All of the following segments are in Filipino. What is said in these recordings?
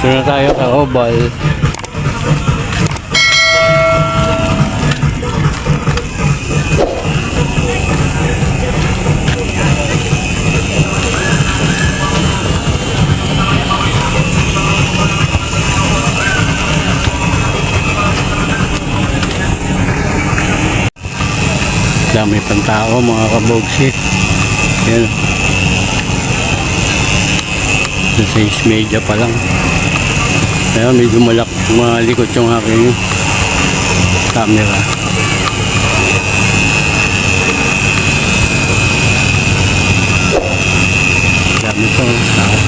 Dito na tayo sa Oval. Dami pang tao mga kabogsi. Yan. Sa 6 media pa lang. Kaya medyo malak malikot yung aking camera. Dami pa ang tao.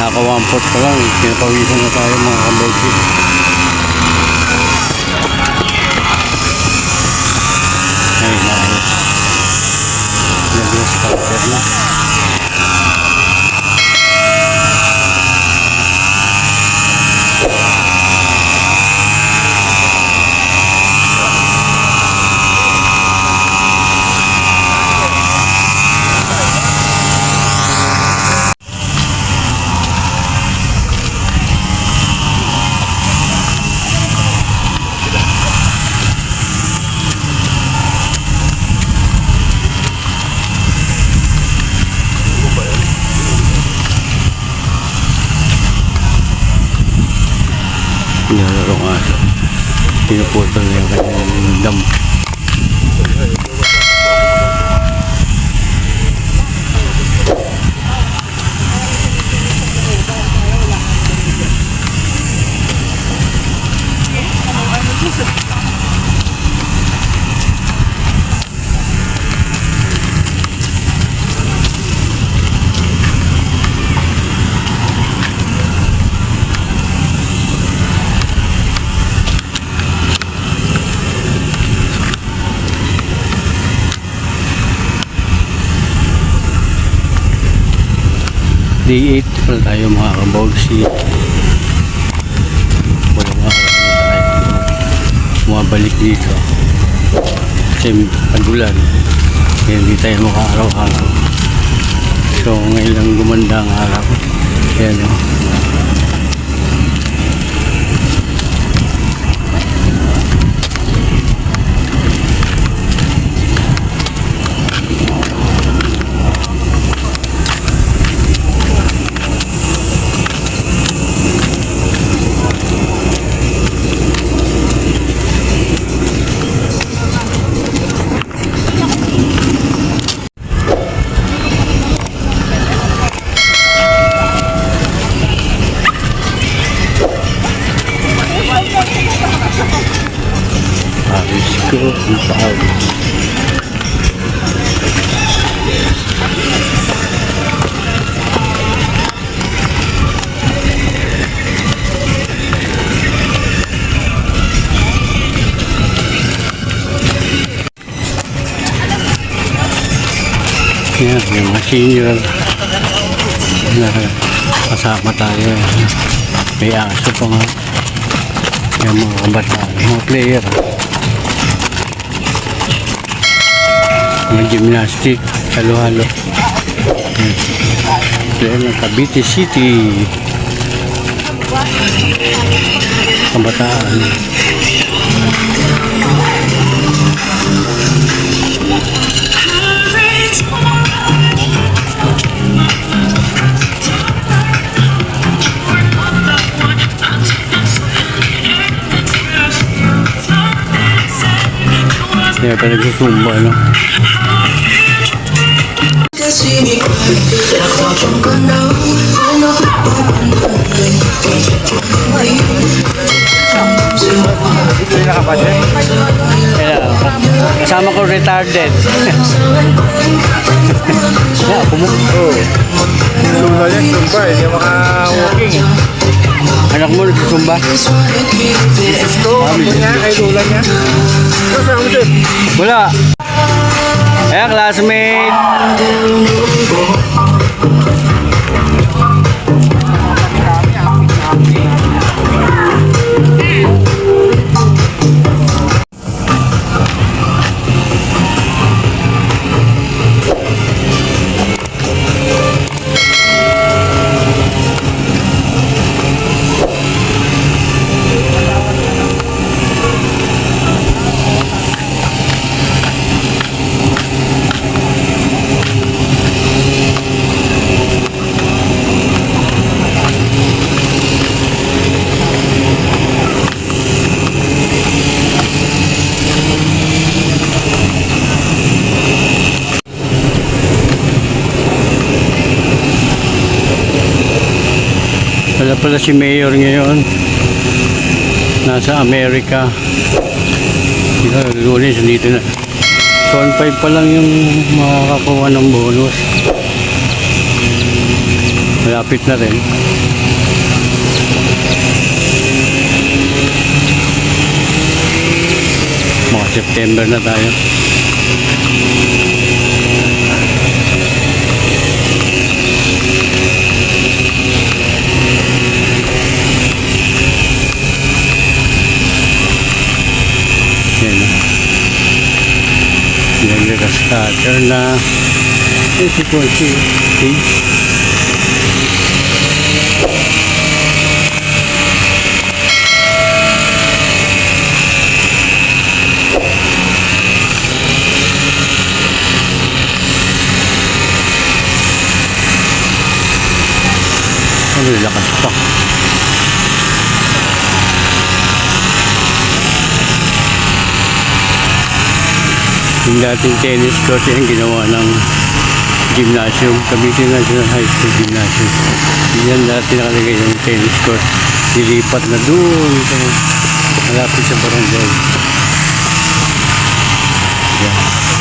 Naka one foot pa lang. Pinapawisan na tayo mga kabogsi. Ay, naayos. Nag-use counter na. Nilalaro nga siya. Pinuputol niya yung kanyang dam. Day 8 pala tayo mga kabogsi. Walang araw na tayo. Bumabalik dito. Kasi pagulan. Kaya hindi tayo makaaraw-araw. So ngayon lang gumanda ang araw. Kaya no. Ko ang pawis. Yan, yung mga senior kasama tayo. May aso pa nga. Yung mga kabataan, mga player. Mga gymnastic, halo-halo. Yan. Player ng Cavite City. Kabataan. Kaya pa nagsusumba, no? Kasama ko retarded. yeah, pumu... Oo. Tumba yan, tumba. Hindi maka-walking. Anak mo nagsusumba? Misis ko, misis niya, ay lola niya. Mo dyan? Wala. Eh, classmate. Pala si Mayor ngayon. Nasa Amerika. Lunes, dito na. So, 1.5 pa lang yung makakakuha ng bonus. Malapit na rin. Mga September na tayo. Yan na. Nagre-starter na. Ito po si Ano lakas pa. Yung dating tennis court yan ginawa ng gymnasium. Cavite National High School Gymnasium. Yan dati nakalagay yung tennis court. Dilipat na doon sa malapit sa barangay. Yan.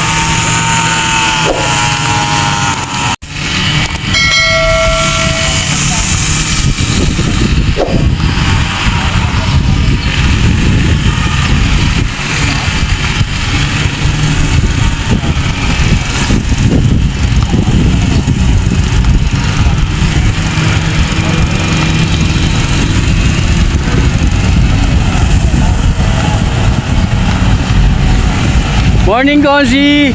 Morning, Gonzi!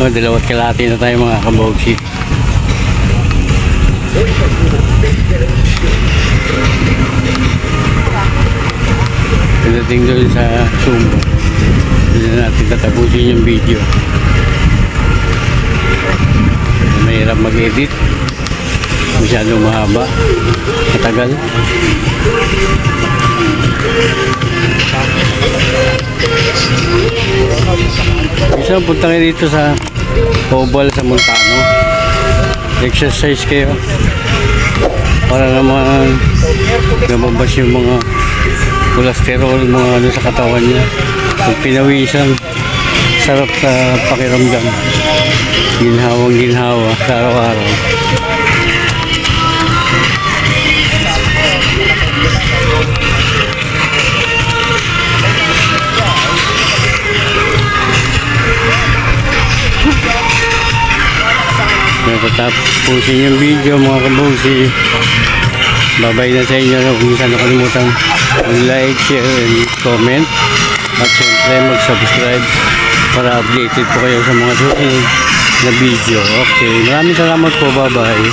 Oh, dalawat kalati na tayo mga kabogsi. Pagdating doon sa Zoom, hindi na natin tatapusin yung video. Mahirap mag-edit. Masyadong mahaba. Matagal. Isa punta kayo dito sa Oval sa Montano. Exercise kayo. Para naman lumabas yung mga cholesterol, mga ano sa katawan niya. Pag pinawisan, sarap sa pakiramdam. Ginhawang ginhawa sa araw-araw. Natatapusin yung video mga kabusi. Babay na sa inyo. Huwag niyo sana kalimutan mag-like, share, and comment. At syempre mag-subscribe para updated po kayo sa mga susunod na video. Okay. Maraming salamat po. Bye-bye.